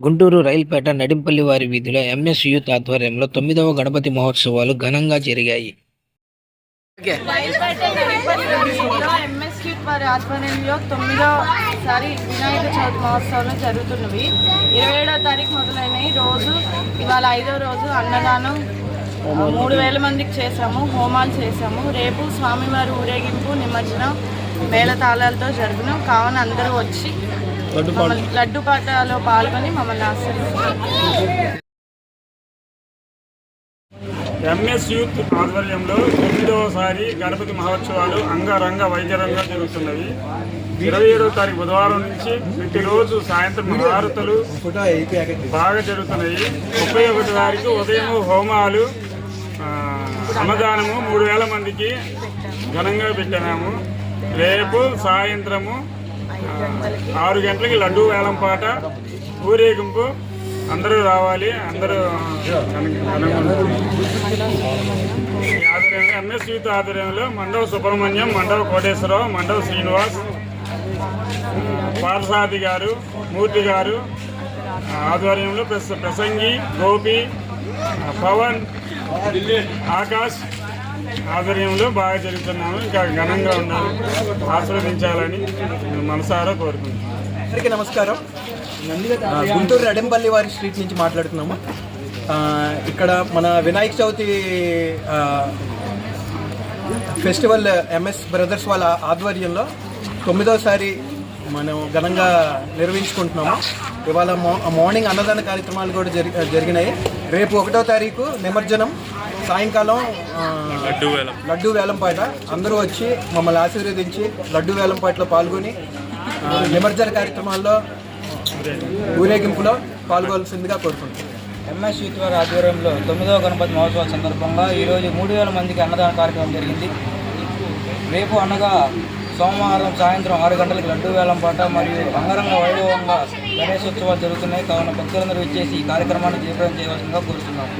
గుంటూరు రైల్పేట నడింపల్లి వారి వీధిలో MS youth ఆధ్వర్యంలో తొమ్మిదవ గణపతి మహోత్సవాలు ఘనంగా జరిగాయి. వారి ఆధ్వర్యంలో తొమ్మిదో సారి వినాయక చవితి మహోత్సవాలు జరుగుతున్నవి. ఇరవై ఏడో తారీఖు మొదలైనవి. రోజు ఇవాళ ఐదో రోజు అన్నదానం మూడు వేల మందికి చేసాము హోమాలు చేసాము రేపు స్వామివారి ఊరేగింపు నిమజ్జనం మేళతాళాలతో జరుగును. కావున అందరూ వచ్చి లడ్డు పాటలో పాల్గొని మమ్మల్ని ఎంఎస్ యూత్ ఆధ్వర్యంలో తొమ్మిదవసారి గణపతి మహోత్సవాలు అంగరంగ వైద్యరంగా జరుగుతున్నవి. ఇరవై ఏడవ తారీఖు బుధవారం నుంచి ప్రతిరోజు సాయంత్రం హారతలు బాగా జరుగుతున్నాయి ముప్పై ఒకటి తారీఖు ఉదయం హోమాలు అన్నదానము మూడు వేల మందికి ఘనంగా పెట్టినాము రేపు సాయంత్రము ఆరు గంటలకి. లడ్డూ వేలం పాట ఊరేగింపు. అందరూ రావాలి అందరూ ఆధ్వర్యంలో ఎంఎస్ యూత్ ఆధ్వర్యంలో మండవ సుబ్రహ్మణ్యం మండవ కోటేశ్వరరావు మండవ శ్రీనివాస్ పార్సాది గారు మూర్తి గారు ఆధ్వర్యంలో ప్రసంగి గోపి పవన్ ఆకాష్ ఆధ్వర్యంలో బాగా జరుగుతున్నాము ఇంకా ఘనంగా ఉన్నాము ఆస్వాదించాలని మనసారా కోరుకుంటున్నాను. అందరికీ నమస్కారం. గుంటూరు రెడంపల్లి వారి స్ట్రీట్ నుంచి మాట్లాడుతున్నాము. ఇక్కడ మన Vinayaka Chavithi festival MS brothers వాళ్ళ ఆధ్వర్యంలో తొమ్మిదోసారి మనం ఘనంగా నిర్వహించుకుంటున్నాము. ఇవాళ మా- మార్నింగ్ అన్నదాన కార్యక్రమాలు కూడా జరి జరిగినాయి. రేపు ఒకటో తారీఖు నిమజ్జనం. సాయంకాలం లడ్డూ వేలంపాట. అందరూ వచ్చి మమ్మల్ని ఆశీర్వదించి లడ్డూ వేలంపాటలో పాల్గొని నిమజ్జన కార్యక్రమాల్లో ఊరేగింపులో పాల్గొవాల్సిందిగా కోరుకుంటున్నాను ఎంఎస్ యూత్ వారి ఆధ్వర్యంలో తొమ్మిదవ గణపతి మహోత్సవం సందర్భంగా ఈరోజు మూడు వేల మందికి అన్నదాన కార్యక్రమం జరిగింది. రేపు అనగా సోమవారం సాయంత్రం ఆరు గంటలకు లడ్డూ వేలం పాట మరియు అంగరంగ వైభవంగా గణేశోత్సవాలు జరుగుతున్నాయి. కావున భక్తులందరూ వచ్చేసి ఈ కార్యక్రమాన్ని తీవ్రం చేయవలసిందిగా కోరుతున్నాను